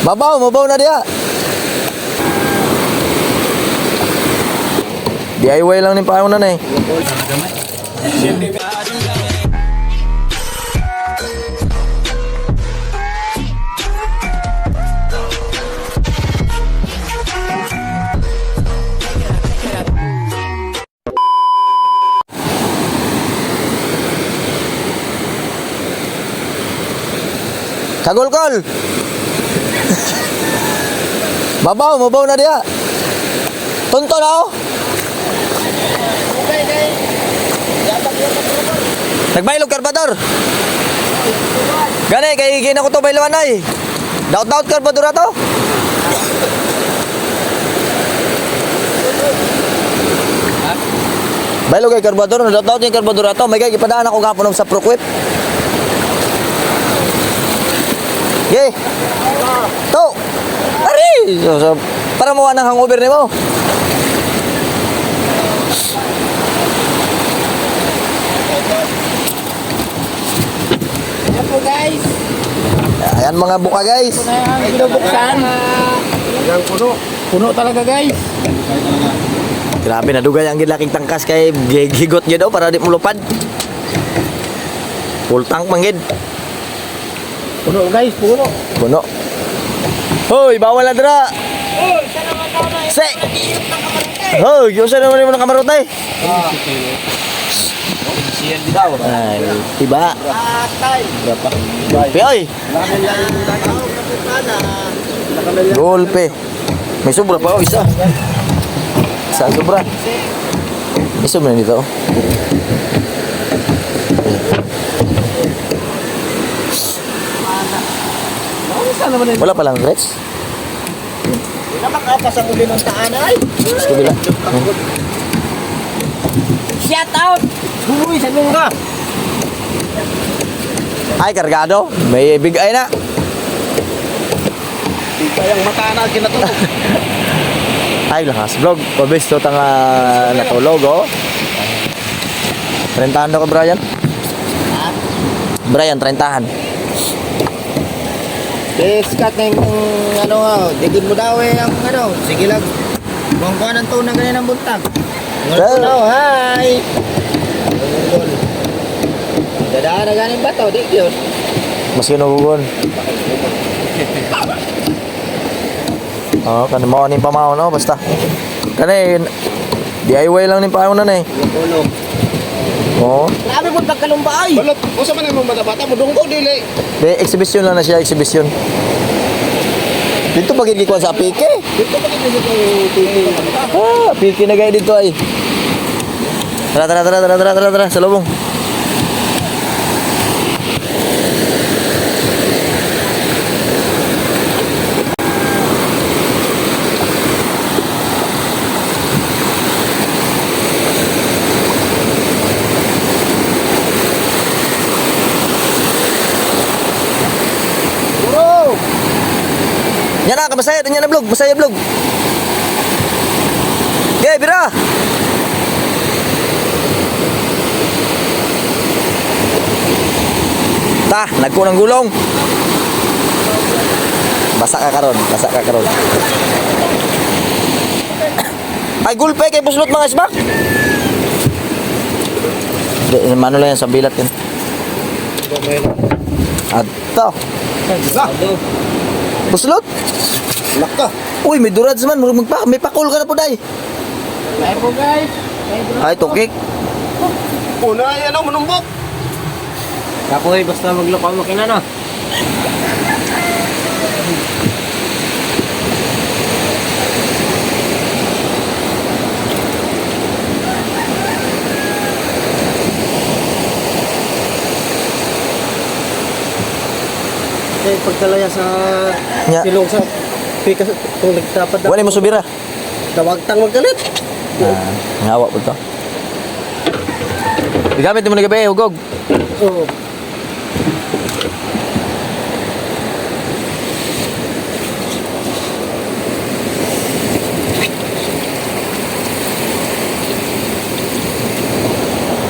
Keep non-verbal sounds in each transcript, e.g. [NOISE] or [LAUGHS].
Mabaw, mabaw na diya. DIY lang ni paano na eh. Kagol-kol! Mabaw, mabaw na diya. Tunto na oh. Nagbaylog karbador. Gani kay gina ko to baylawan ay. Daut daut karbador ato. Baylog kay karbador, daut daut yung karbador ato. May kay ipadaan ako gapon sa Proquip. Ye. So, so, para mo ng hangover nimo. Yan po guys. Ayan mga buka guys. Ito na yung binubuksan. Yan puno. Puno talaga guys. Grabe na dugay ang gilaking tangkas kay gigot gyud daw para di mo lupad. Full tank manggid. Puno guys, puno. Puno. Hoy, bawal na dira. Se. Hoy, yung sa naman mo ng kamarotay. Siyan di daw. Ay, tiba. Atay. Piyoy. Golpe. May sobra pa oh, isa. Isa sobra. Isa mo na dito. oh. Naman yun? Wala pa lang, Rex. Nakakapas ang uli ng taanay. Sa kabila. Shout out! Bumoy sa nunga. Ay, kargado. May bigay na. Kayang mata na kinatulog. [LAUGHS] Ay, lakas vlog. Pabisto ta nga natulog, oh. Trentahan daw ka, Brian? Brian, trentahan. Diskat na yung ano nga, digid mo daw eh ang ano, sige lang. Buang ko ng tunang ganyan ang buntag. Ngol oh, hi! Ngol. Dadaan na ganin ba to? Di yun. Mas kinugugon. Oh, kan mo ni pamaw no basta. Kani DIY lang ni paano na eh. Tulog. Oh, Grabe mo pagkalumbay! Balot, usa man ang mga bata mo dunggo dili. de exhibition lang na siya, exhibition. Dito pag gikuha sa pike. Dito pa kini sa tili. Ah, pike na gaya dito ay. Tara, tara, tara, tara, tara, tara, tara, sa lubong. Yan na, kabasaya, yan na vlog, masaya vlog. Okay, bira. Ta, nagko ng gulong. Basa ka karon, basa ka karon. [COUGHS] Ay, gulpe kay buslot mga isbak. Mano lang yan sa bilat yan. Ato. Buslot. Laka. Uy, may durads man. Magpa, may pakul ka na po, day. Ay po guys! Ay tukik. Una ay ano manumbok. Kapoy, basta magloko mo kinano. Eh, pagkalaya sa Nya. silong sa pika kung nagtapat Wala mo subira. tawagtang magkalit. Ah, ngawa po to. Igamit mo na gabi, hugog. Oo.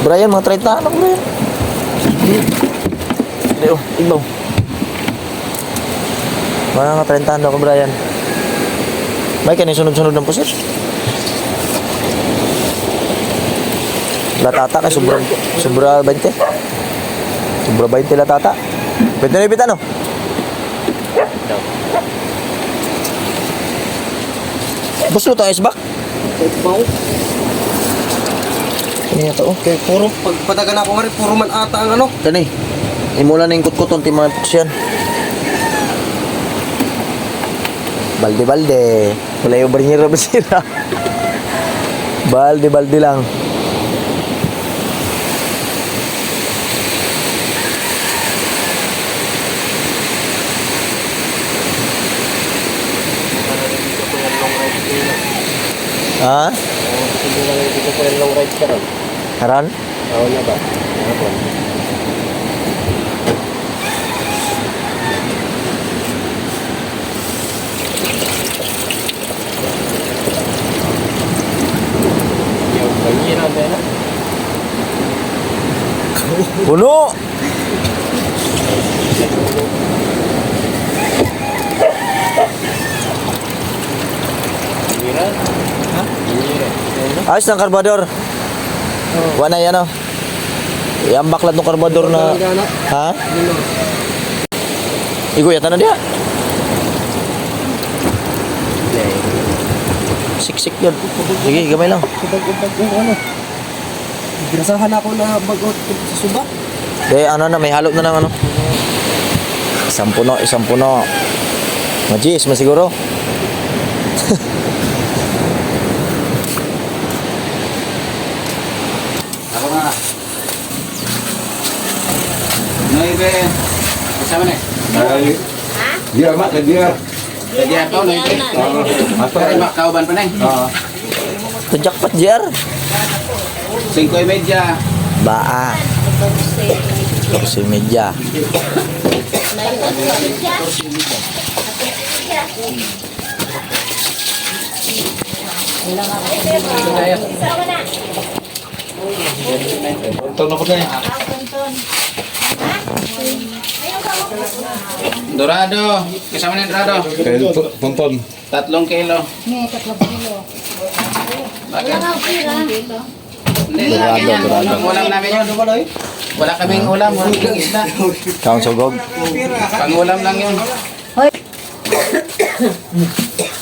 Brian, mga 30 ano, Brian? Hindi, oh, igbaw. Mga 30 ako, Brian. May kanin sunod-sunod ng pusit. Latata kay sobra sobra 20. Sobra 20 latata. Pwede na ibita no? Bus mo tayo isbak? Ano yata oh? Okay, puro pagpadagan ako nga rin, puro man ata ang ano. Kani. Imula na yung kutkuton, ti mga puks yan. Balde-balde. Wala yung barnyera-barnyera. Balde-balde lang. Ha? Hindi na lang dito po yung long ride ka ron. Haran? Oo na ba? Ako. Yung banyera ba na? Puno! Banyera? Ha? Banyera. Ayos ng karbador. Wala yan oh. Yung baklat ng karbador na... Ha? Iguyat na diya. Siksik yun. Sige, gamay lang. Subag-ubag yung ano. Binasahan ako na bagot sa suba. Eh, ano na, may halo na ng ano. Isang puno, isang puno. Majis, masiguro. [LAUGHS] Ako nga. Noibe. Kasama na. Ay, dia mak ke dia. Jadi apa noibe? Apa? Pero makauban pa na eh. Ah, Ito jackpot, Jer. 5 media. Baa. Si media. tonton apa ni? Dorado. Kasama na yung dorado. Kain tonton. Tatlong kilo. Ngayon, tatlo kilo. Bakit? Wala kang pira. Hindi, Dorado, lagi dorado. Ang ulam namin yun. Wala kaming ulam. Wala kaming isda. Kaong sugog. Pangulam lang yun.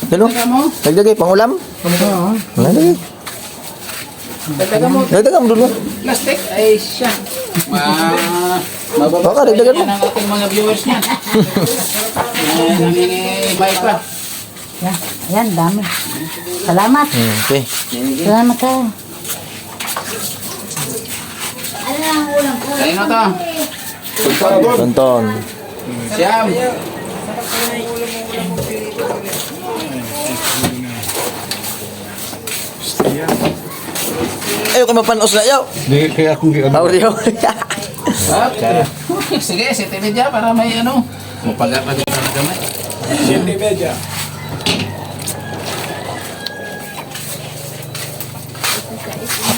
Dalo. Dagdagay, pangulam. Dagdagay. Dagdagan mo. Dagdagan mo dulu. Plastic. Ay, siya. Ma... Baka, dagdagan mo. ang ating mga viewers niya. Eh, Namimay pa. Yan, yan, dami. Salamat. Hmm, okay. Salamat ka. Kanino to? Tonton. Siyam. Ayaw ka mapanos na yaw. Di kaya aku gi ano. Audio. Ah, Sige, si media para may ano. Mapagat pa din na gamay.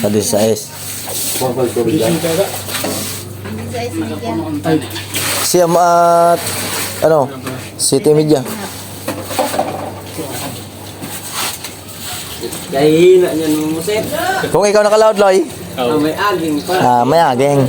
Tadi sa es. Siyam at ano? City Media. Kaya hihina niyan mo muset. Kung ikaw nakaloud, Loy. Oh. May aging pa. Ah, may aging.